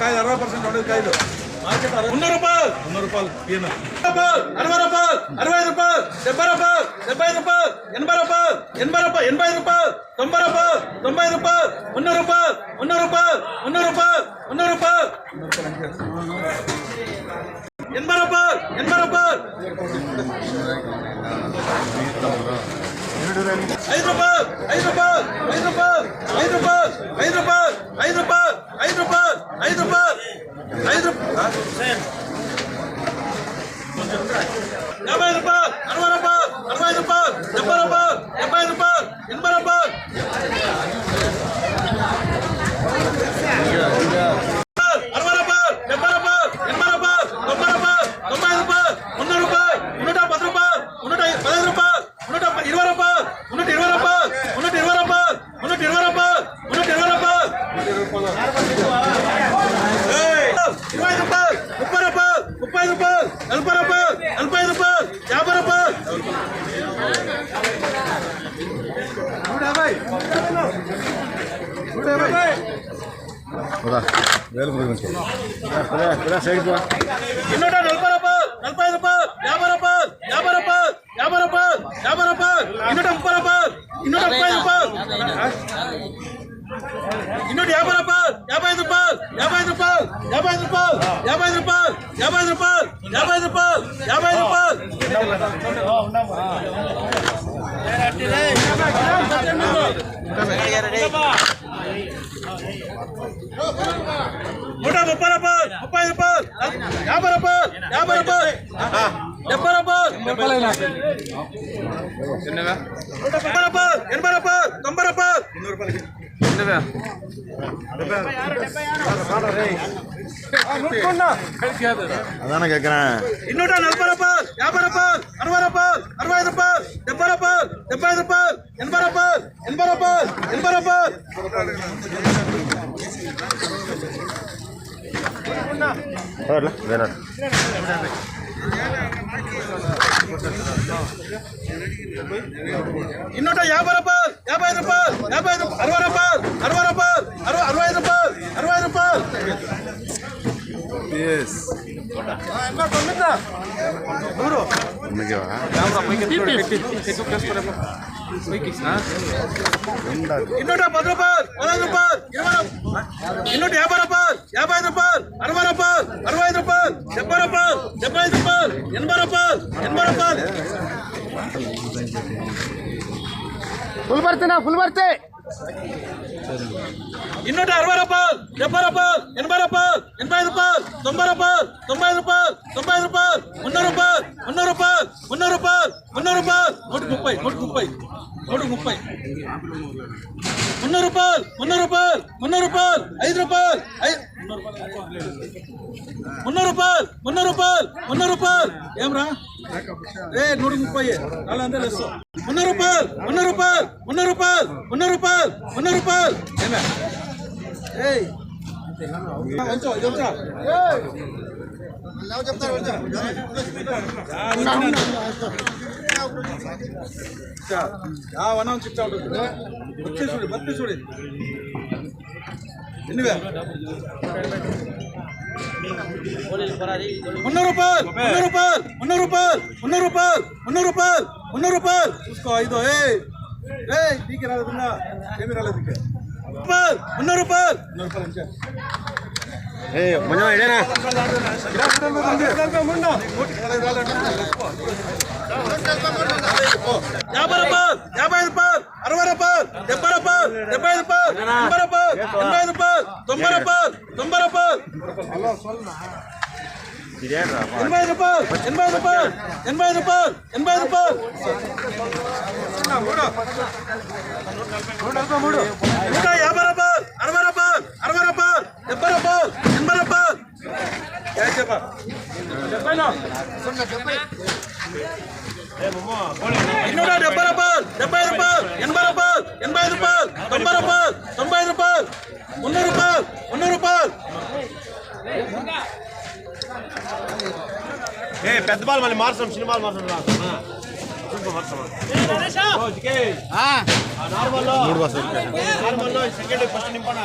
ಕಾಯ್ದು ಅರವತ್ತು ಪರ್ಸೆಂಟ್ ಹೊಡೆದು ಕಾಯ್ದು ಮುನ್ನೂರು ರೂಪಾಯಿ ಮುನ್ನೂರು ರೂಪಾಯಿ ಏನು ರೂಪಾಯಿ ಅರವತ್ತು ರೂಪಾಯಿ ಅರವತ್ತು ರೂಪಾಯಿ ಡೆಬ್ಬೈ ರೂಪಾಯಿ ಡೆಬ್ಬೈ ರೂಪಾಯಿ ಎಂಬೈ ರೂಪಾಯಿ ಎಂಬೈ ರೂಪಾಯಿ ಎಂಬೈ ರೂಪಾಯಿ ತೊಂಬೈ ರೂಪಾಯಿ ತೊಂಬೈ ರೂಪಾಯಿ ಮುನ್ನೂರು ರೂಪಾಯಿ ಮುನ್ನೂರು ರೂಪಾಯಿ ಮುನ್ನೂರು ರೂಪಾಯಿ ಮುನ್ನೂರು ರೂಪಾಯಿ ಎಂಬೈ ರೂಪಾಯಿ ಎಂಬೈ ರೂಪಾಯಿ ಐದು ರೂಪಾಯಿ ಐದು ರೂಪಾಯಿ ಐದು ರೂಪಾಯಿ ಐದು ರೂಪಾಯಿ ಐದು ರೂಪಾಯಿ எண்பரப்பன் முப்பது ரூபாய்! நல்பது ரூபாய்! வேலுமுருகன் சைடுப்பா என்னோட நல்பரப்பா நல்பாயிரப்பா வியாபாரப்பா வியாபாரப்பா வியாபாரப்பா வியாபாரப்பா இன்னொரு முப்பரப்பா இன்னொரு முப்பாயிரப்பா இன்னொரு வியாபாரப்பா வியாபாயிரம் ரூபாய் வியாபாயிரம் ரூபாய் வியாபாயிரம் ரூபாய் வியாபாயிரம் ரூபாய் வியாபாயிரம் ரூபாய் வியாபாயிரம் ரூபாய் வியாபாயிரம் ரூபாய் வியாபாயிரம் ரூபாய் నూట முப்பது రూపాయలు ముప్పై రూపాయలు యాభై రూపాయలు యాభై రూపాయలు డెబ్బై రూపాయలు నూట ముప్పై రూపాయలు ఎనభై இன்னொரு நலபை ரூபாய் வியாபார ரூபாய் அறுபது ரூபாய் அறுபது ரூபாய் டெப்பது எண்பது ரூபாய் எண்பது ரூபாய் எண்பது ரூபாய் வேணாம் வேணாம் ಇನ್ನೊಂದು ಯಾಭೈ ರೂಪಾಯಿ ಯಾಭೈ ರೂಪಾಯಿ ಯಾಭೈ ರೂಪಾಯಿ ಅರವೈ ರೂಪಾಯಿ ಅರವೈ ರೂಪಾಯಿ ಅರವ ಅರವೈ ರೂಪಾಯಿ ಅರವೈ ರೂಪಾಯಿ ಎಸ್ ನೂರು ಇನ್ನೂರ ಪದ ರೂಪಾಯಿ ಪದಹೈದು ರೂಪಾಯಿ ಇನ್ನೂರ ಯಾಭೈ ರೂಪಾಯಿ ಯಾಭೈ ರೂಪಾಯಿ ಅರವೈ ರೂಪಾಯಿ ಅರವೈದು ರೂಪಾಯಿ ಡెబ్బై ರೂಪಾಯಿ డెబ్బైదు ರೂಪಾಯಿ ఎనభై ರೂಪಾಯಿ ఎనభై ರೂಪಾಯಿ ఫుల్ ಬರ್ತೀನಾ ಫುಲ್ ಬರ್ತೆ ಇನ್ನೂರ ಅರವೈ ರೂಪಾಯಿ డెబ్బై రూపాయలు ఎనభై రూపాయలు ఎనభై రూపాయలు తొంభై రూపాయలు తొంభై రూపాయలు తొంభై రూపాయలు వంద రూపాయలు వంద రూపాయలు మున్నూరు రూపాయలు మున్నూరు రూపాయలు నూట ముప్పై నూట ముప్పై నూట ముప్పై మున్నూరు రూపాయలు మున్నూరు రూపాయలు మున్నూరు రూపాయలు ఐదు రూపాయలు ఐ- మున్నూరు రూపాయలు మున్నూరు రూపాయలు మున్నూరు రూపాయలు ఏమ్రా ఏ నూట ముప్పై అలా అంటే లెస్ మున్నూరు రూపాయలు మున్నూరు రూపాయలు మున్నూరు రూపాయలు మున్నూరు రూపాయలు మున్నూరు రూపాయలు ఏమే ఏయ్ కొంచెం ఇది వచ్చా వనం చెప్తా ఉంటుంది వచ్చి చూడు బట్టి చూడు ఎన్ని వేలు ఉన్న రూపాయలు చూసుకో ఐదో ఏ నీకు ఏమి రాలేదు ఇక్కడ. பால் இன்னொரு பால் ஏய் கொஞ்சம் இடேனா యాభై పాల్ యాభై పాల్ అరవై పాల్ డెబ్బై పాల్ డెబ్బై ఐదు పాల్ తొంభై పాల్ ఎనభై ఐదు పాల్ తొంభై పాల్ తొంభై పాల్ ఎనభై ఐదు పాల్ ఎనభై ఐదు పాల్ ఎనభై ఐదు పాల్ ఎనభై ఐదు పాల్ నూట ఎన్నూట డెబ్బై రూపాయలు డెబ్బై రూపాయలు ఎనభై రూపాయలు ఎనభై రూపాయలు తొంభై రూపాయలు తొంభై రూపాయలు వంద రూపాయలు వంద రూపాయలు. ఏ పెద్ద బాల్ మళ్ళీ మార్చడం చిన్న బాల్ నింపడా